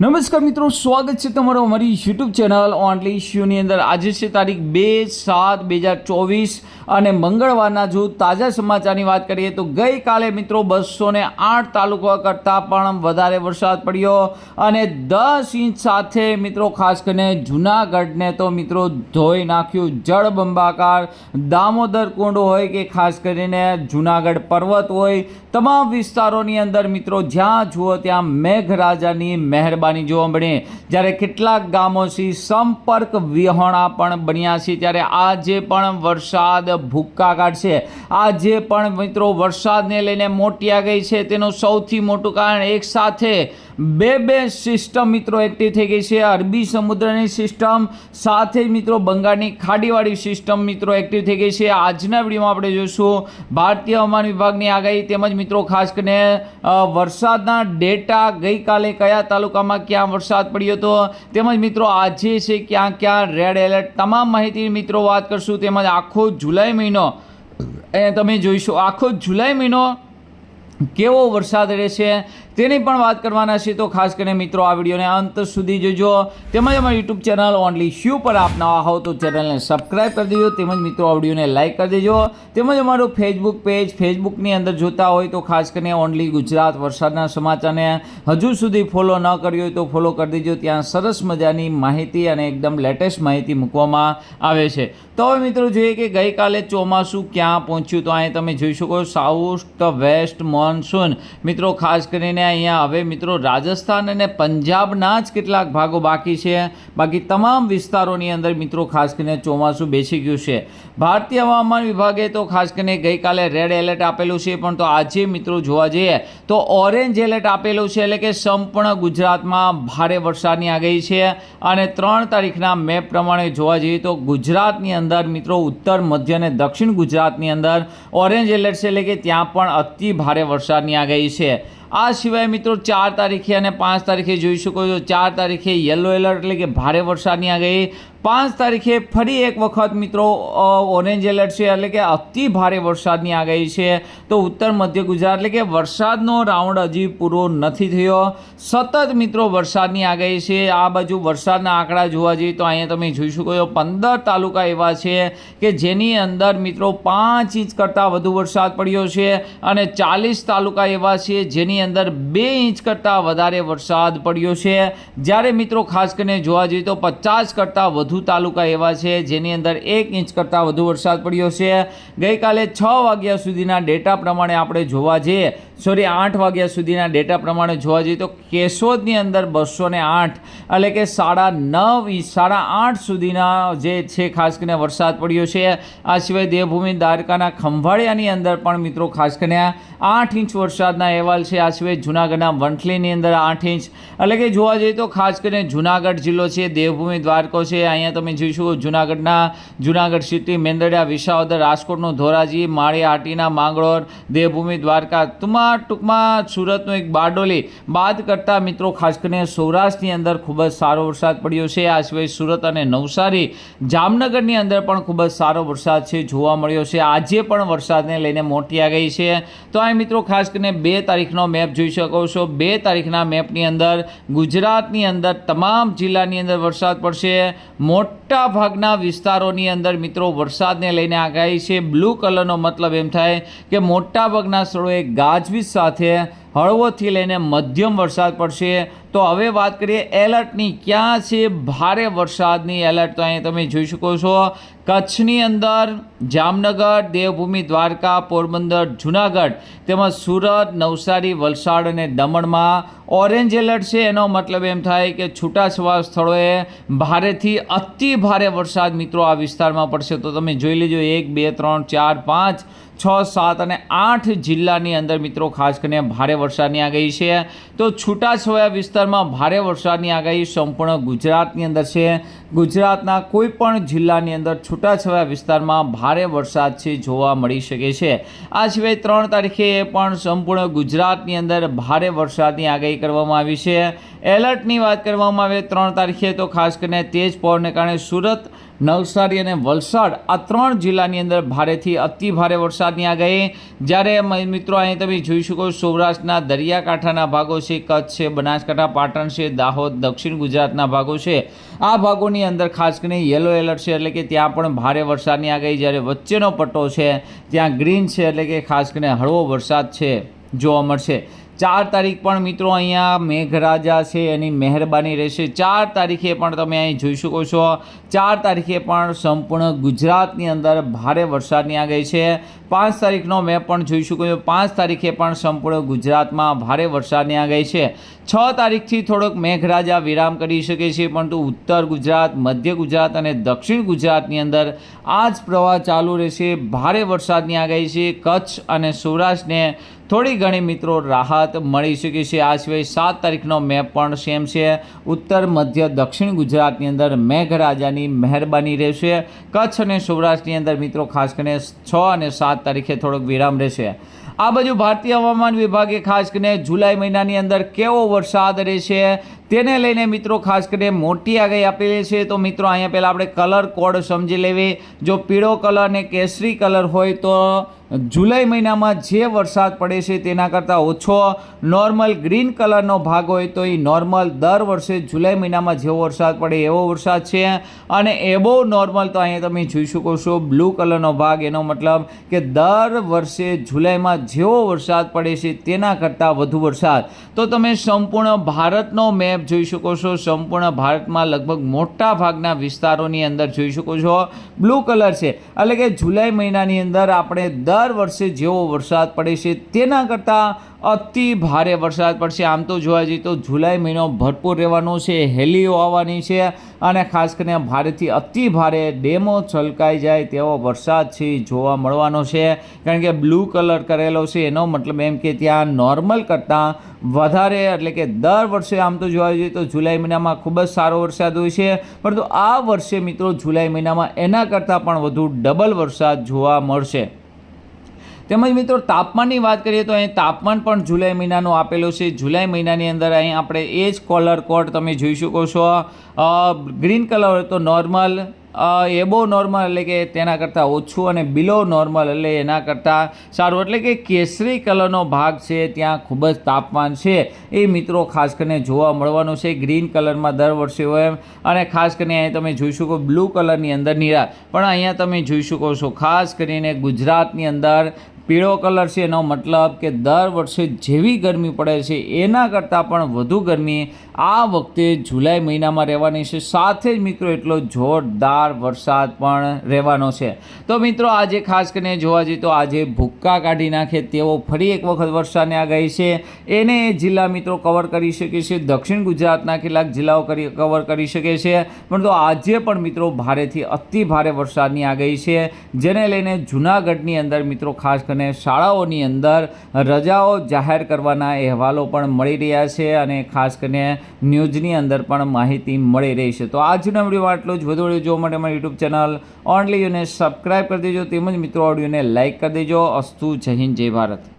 નમસ્કાર મિત્રો, સ્વાગત છે તમારો અમારી યુટ્યુબ ચેનલ ઓનલી ઇશ્યુની અંદર. આજે છે તારીખ બે સાત બે હજાર ચોવીસ અને મંગળવારના જો તાજા સમાચારની વાત કરીએ તો ગઈકાલે મિત્રો બસો ને આઠ તાલુકા કરતાં પણ વધારે વરસાદ પડ્યો અને દસ ઇંચ સાથે મિત્રો ખાસ કરીને જૂનાગઢને તો મિત્રો ધોઈ નાખ્યું જળબંબાકાર. દામોદર કુંડ હોય કે ખાસ કરીને જૂનાગઢ પર્વત હોય, તમામ વિસ્તારોની અંદર મિત્રો જ્યાં જુઓ ત્યાં મેઘરાજાની મહેરબાની જોવા મળે જ્યારે કેટલાક ગામોથી સંપર્ક વિહોણા પણ બન્યા છે, ત્યારે આજે પણ વરસાદ ભૂક્કા કાઢશે. આજે પણ મિત્રો વરસાદને લઈને મોટિયા ગઈ છે. તેનું સૌથી મોટું કારણ એક સાથે બે બે સિસ્ટમ મિત્રો એક્ટિવ થઈ ગઈ છે. અરબી સમુદ્રની સિસ્ટમ સાથે મિત્રો બંગાળની ખાડીવાળી સિસ્ટમ મિત્રો એક્ટિવ થઈ ગઈ છે. આજના વિડીયોમાં આપણે જોઈશું ભારતીય હવામાન વિભાગની આગાહી તેમજ મિત્રો ખાસ કરીને વરસાદના ડેટા ગઈકાલે કયા તાલુકામાં ક્યાં વરસાદ પડ્યો હતો, તેમજ મિત્રો આજે છે ક્યાં ક્યાં રેડ એલર્ટ તમામ માહિતી મિત્રો વાત કરશું તેમજ આખો જુલાઈ મહિનો, એ તમે જોઈશું, આખો જુલાઈ મહિનો કેવો વરસાદ રહેશે તેની પણ વાત કરવાના છે તો ખાસ કરીને મિત્રો આ વિડીયોને અંત સુધી જોજો. તેમજ અમારી યુટ્યુબ ચેનલ ઓનલી શ્યુ પર આપ નવા હો તો ચેનલને સબસ્ક્રાઈબ કરી દેજો. તેમજ મિત્રો આ વિડીયોને લાઇક કરી દેજો. તેમજ અમારું ફેસબુક પેજ ફેસબુકની અંદર જોતા હોય તો ખાસ કરીને ઓનલી ગુજરાત વરસાદના સમાચારને હજુ સુધી ફોલો ન કર્યો હોય તો ફોલો કરી દેજો. ત્યાં સરસ મજાની માહિતી અને એકદમ લેટેસ્ટ માહિતી મૂકવામાં આવે છે. તો હવે મિત્રો જોઈએ કે ગઈકાલે ચોમાસું ક્યાં પહોંચ્યું? તો અહીં તમે જોઈ શકો સાઉથ વેસ્ટ મોન્સૂન મિત્રો ખાસ કરીને અહીંયા હવે મિત્રો, રાજસ્થાન અને પંજાબના જ કેટલાક ભાગો બાકી છે. બાકી તમામ વિસ્તારોની અંદર મિત્રો ખાસ કરીને ચોમાસું બેસી ગયું છે. ભારતીય હવામાન વિભાગે તો ખાસ કરીને ગઈકાલે રેડ એલર્ટ આપેલું છે, પણ તો આજે મિત્રો જોવા જઈએ તો ઓરેન્જ એલર્ટ આપેલું છે, એટલે કે સંપૂર્ણ ગુજરાતમાં ભારે વરસાદની આગાહી છે. અને ત્રણ તારીખના મેપ પ્રમાણે જોવા જઈએ તો ગુજરાતની અંદર મિત્રો ઉત્તર, મધ્ય અને દક્ષિણ ગુજરાતની અંદર ઓરેન્જ એલર્ટ છે, એટલે કે ત્યાં પણ અતિ ભારે વરસાદની આગાહી છે. આ સિવાય મિત્રો ચાર તારીખે અને પાંચ તારીખે જોઈ શકો છો. ચાર તારીખે યલો એલર્ટ એટલે કે ભારે વરસાદની આગાહી. પાંચ તારીખે ફરી એક વખત મિત્રો ઓરેન્જ એલર્ટ છે, એટલે કે અતિ ભારે વરસાદની આગાહી છે. તો ઉત્તર મધ્ય ગુજરાત, એટલે કે વરસાદનો રાઉન્ડ હજી પૂરો નથી થયો. સતત મિત્રો વરસાદની આગાહી છે. આ બાજુ વરસાદના આંકડા જોવા જઈએ તો અહીંયા તમે જોઈ શકો છો, પંદર તાલુકા એવા છે કે જેની અંદર મિત્રો પાંચ ઇંચ કરતાં વધુ વરસાદ પડ્યો છે અને ચાલીસ તાલુકા એવા છે જેની અંદર બે ઇંચ કરતાં વધારે વરસાદ પડ્યો છે. જ્યારે મિત્રો ખાસ કરીને જોવા જઈએ તો પચાસ કરતાં વધુ તાલુકા એવા છે, જેની અંદર એક ઇંચ કરતાં વધુ વરસાદ પડ્યો છે. ગઈકાલે છ વાગ્યા સુધીના ડેટા પ્રમાણે આપણે જોવા જઈએ સોરી, આઠ વાગ્યા સુધીના ડેટા પ્રમાણે જોવા જઈએ તો કેશોદની અંદર બસો આઠ, એટલે કે સાડા નવ, સાડા આઠ સુધીના જે છે, ખાસ કરીને વરસાદ પડ્યો છે. આ સિવાય દેવભૂમિ, દ્વારકાના ખંભાળિયાની અંદર પણ મિત્રો ખાસ કરીને આઠ ઇંચ વરસાદના અહેવાલ છે. આ સિવાય જૂનાગઢના વંથલીની અંદર આઠ ઇંચ, એટલે કે જોવા જઈએ તો ખાસ કરીને જૂનાગઢ જિલ્લો છે, દેવભૂમિ દ્વારકો છે. અહીંયા તમે જોઈશું જૂનાગઢના જૂનાગઢ સિટી, મેંદરડા, વિસાવદર, રાજકોટનું ધોરાજી માળિયા આટીના માંગરોળ, દેવભૂમિ દ્વારકા ટૂંકમાં ટૂંકમાં સુરતનું એક બારડોલી બાદ કરતાં મિત્રો, ખાસ કરીને સૌરાષ્ટ્રની અંદર ખૂબ જ સારો વરસાદ પડ્યો છે. આ સિવાય સુરત અને નવસારી જામનગરની અંદર પણ ખૂબ જ સારો વરસાદ છે, જોવા મળ્યો છે. આજે પણ વરસાદને લઈને મોટી આગાહી છે. તો આ મિત્રો, ખાસ કરીને બે તારીખનો મેપ જોઈ શકો છો. બે તારીખના મેપની અંદર ગુજરાતની અંદર તમામ જિલ્લાની અંદર વરસાદ પડશે. મોટા ભાગના વિસ્તારોની અંદર મિત્રો, વરસાદને લઈને આગાહી છે. બ્લુ કલરનો મતલબ એમ થાય કે મોટા ભાગના સ્થળોએ ગાજવીજ સાથે હળવોથી લઈને મધ્યમ વરસાદ પડશે. તો હવે વાત કરીએ એલર્ટની. ક્યાં છે ભારે વરસાદની એલર્ટ? તો અહીં તમે જોઈ શકો છો, કચ્છની અંદર જામનગર, દેવભૂમિ, દ્વારકા, પોરબંદર, જુનાગઢ તેમજ સુરત, નવસારી, વલસાડ અને દમણમાં ઓરેન્જ એલર્ટ છે. એનો મતલબ એમ થાય કે છૂટાછવા સ્થળોએ ભારેથી અતિ ભારે વરસાદ મિત્રો આ વિસ્તારમાં પડશે. તો તમે જોઈ લેજો, એક, બે, ત્રણ, ચાર, પાંચ છ, સાત અને આઠ જિલ્લાની અંદર મિત્રો ખાસ કરીને ભારે વરસાદની આગાહી છે. તો છૂટાછવાયા વિસ્તારમાં ભારે વરસાદની આગાહી સંપૂર્ણ ગુજરાતની અંદર છે. ગુજરાતના કોઈપણ જિલ્લાની અંદર છૂટાછવાયા વિસ્તારમાં ભારે વરસાદ છે જોવા મળી શકે છે. આ સિવાય ત્રણ તારીખે પણ સંપૂર્ણ ગુજરાતની અંદર ભારે વરસાદની આગાહી કરવામાં આવી છે. એલર્ટની વાત કરવામાં આવે ત્રણ તારીખે તો ખાસ કરીને તેજ પવનને કારણે સુરત નવસારી અને વલસાડ આ ત્રણ જિલ્લાની અંદર ભારેથી અતિ ભારે વરસાદની આગાહી. જ્યારે મિત્રો, અહીં તમે જોઈ શકો સૌરાષ્ટ્રના દરિયાકાંઠાના ભાગો છે, કચ્છ છે, બનાસકાંઠા, પાટણ છે, દાહોદ, દક્ષિણ ગુજરાતના ભાગો છે. આ ભાગોની અંદર ખાસ કરીને યલો એલર્ટ છે, એટલે કે ત્યાં પણ ભારે વરસાદની આગાહી. જ્યારે વચ્ચેનો પટ્ટો છે, ત્યાં ગ્રીન છે, એટલે કે ખાસ કરીને હળવો વરસાદ છે, જોવા મળશે. ચાર તારીખ પણ મિત્રો અહીંયા મેઘરાજા છે, એની મહેરબાની રહેશે. ચાર તારીખે પણ તમે અહીં જોઈ શકો છો. ચાર તારીખે પણ સંપૂર્ણ ગુજરાતની અંદર ભારે વરસાદની આગાહી છે. પાંચ તારીખનો મેં પણ જોઈ શકો પાંચ તારીખે પણ સંપૂર્ણ ગુજરાતમાં ભારે વરસાદની આગાહી છે. છ તારીખથી થોડોક મેઘરાજા વિરામ કરી શકે છે, પરંતુ ઉત્તર ગુજરાત, મધ્ય ગુજરાત અને દક્ષિણ ગુજરાતની અંદર આ જ પ્રવાહ ચાલુ રહેશે. ભારે વરસાદની આગાહી છે. કચ્છ અને સૌરાષ્ટ્રને થોડી ઘણી મિત્રો રાહત મળી શકે છે. આ સિવાય સાત તારીખનો મેપ પણ સેમ છે. ઉત્તર, મધ્ય, દક્ષિણ ગુજરાતની અંદર મેઘરાજાની મહેરબાની રહેશે. કચ્છ અને સૌરાષ્ટ્રની અંદર મિત્રો ખાસ કરીને છ અને સાત તારીખે થોડોક વિરામ રહેશે. આ બાજુ ભારતીય હવામાન વિભાગે ખાસ કરીને જુલાઈ મહિનાની અંદર કેવો વરસાદ રહેશે? તેને લઈને મિત્રો ખાસ કરીને મોટી આગાહી આપેલી છે. તો મિત્રો, અહીંયા પહેલાં આપણે કલર કોડ સમજી લેવી. જો પીળો કલર અને કેસરી કલર હોય તો જુલાઈ મહિનામાં જે વરસાદ પડે છે તેના કરતાં ઓછો નોર્મલ ગ્રીન કલરનો ભાગ હોય તો એ નોર્મલ દર વર્ષે જુલાઈ મહિનામાં જેવો વરસાદ પડે એવો વરસાદ છે. અને એબો નોર્મલ તો અહીંયા તમે જોઈ શકો છો બ્લુ કલરનો ભાગ. એનો મતલબ કે દર વર્ષે જુલાઈમાં જેવો વરસાદ પડે છે તેના કરતાં વધુ વરસાદ. તો તમે સંપૂર્ણ ભારતનો મેપ જોઈ શકો છો, સંપૂર્ણ ભારતમાં લગભગ મોટા ભાગના વિસ્તારોની અંદર જોઈ શકો છો. બ્લુ કલર છે. એટલે કે જુલાઈ મહિનાની અંદર આપણે દર વર્ષે જેવો વરસાદ પડે છે, તેના કરતાં અતિ ભારે વરસાદ પડશે. આમ તો જોવા જઈએ તો જુલાઈ મહિનો ભરપૂર રહેવાનો છે, હેલીઓ આવવાની છે. અને ખાસ કરીને ભારેથી અતિ ભારે ડેમો છલકાઈ જાય તેવો વરસાદ છે, જોવા મળવાનો છે. કારણ કે બ્લુ કલર કરેલો છે, એનો મતલબ એમ કે ત્યાં નોર્મલ કરતાં વધારે, એટલે કે દર વર્ષે આમ તો જોવા જઈએ તો જુલાઈ મહિનામાં ખૂબ જ સારો વરસાદ હોય છે. પરંતુ આ વર્ષે મિત્રો જુલાઈ મહિનામાં એના કરતાં પણ વધુ ડબલ વરસાદ જોવા મળશે. તેમજ મિત્રો, તાપમાનની વાત કરીએ તો અહીં તાપમાન પણ જુલાઈ મહિનાનું આપેલું છે. જુલાઈ મહિનાની અંદર અહીં આપણે એ જ કોલર કોડ તમે જોઈ શકો છો. ગ્રીન કલર તો નોર્મલ એબો નોર્મલ એટલે કે તેના કરતાં ઓછું અને બિલો નોર્મલ એટલે એના કરતાં સારું. એટલે કે કેસરી કલરનો ભાગ છે, ત્યાં ખૂબ જ તાપમાન છે. એ મિત્રો ખાસ કરીને જોવા મળવાનું છે ગ્રીન કલરમાં દર વર્ષે હોય અને ખાસ કરીને અહીં તમે જોઈ શકો બ્લુ કલરની અંદર નિરાશ પણ અહીંયા તમે જોઈ શકો છો, ખાસ કરીને ગુજરાતની અંદર પીળો કલર છે એનો મતલબ કે દર વર્ષે જેવી ગરમી પડે છે, એના કરતાં પણ વધુ ગરમી આ વખતે જુલાઈ મહિનામાં રહેવાની છે. સાથે જ મિત્રો એટલો જોરદાર વરસાદ પણ રહેવાનો છે. તો મિત્રો આજે ખાસ કરીને જોવા જઈએ તો આજે ભૂક્કા કાઢી નાખે તેવો ફરી એક વખત વરસાદની આગાહી છે. એને જિલ્લા મિત્રો કવર કરી શકે છે. દક્ષિણ ગુજરાતના કેટલાક જિલ્લાઓ કરી કવર કરી શકે છે. પરંતુ આજે પણ મિત્રો ભારેથી અતિ ભારે વરસાદની આગાહી છે. જેને લઈને જૂનાગઢની અંદર મિત્રો ખાસ કરીને શાળાઓની અંદર રજાઓ જાહેર કરવાના અહેવાલો પણ મળી રહ્યા છે અને ખાસ કરીને ન્યૂઝની અંદર પણ માહિતી મળી રહી છે. તો આજના વિડીયોમાં આટલું જ. વધુ જોવા માટે મારી યુટ્યુબ ચેનલ ઓનલી યુને સબસ્ક્રાઈબ કરી દેજો. તેમજ મિત્રો ઓડિયોને લાઇક કરી દેજો. અસ્તુ જય હિન્દ, જય ભારત.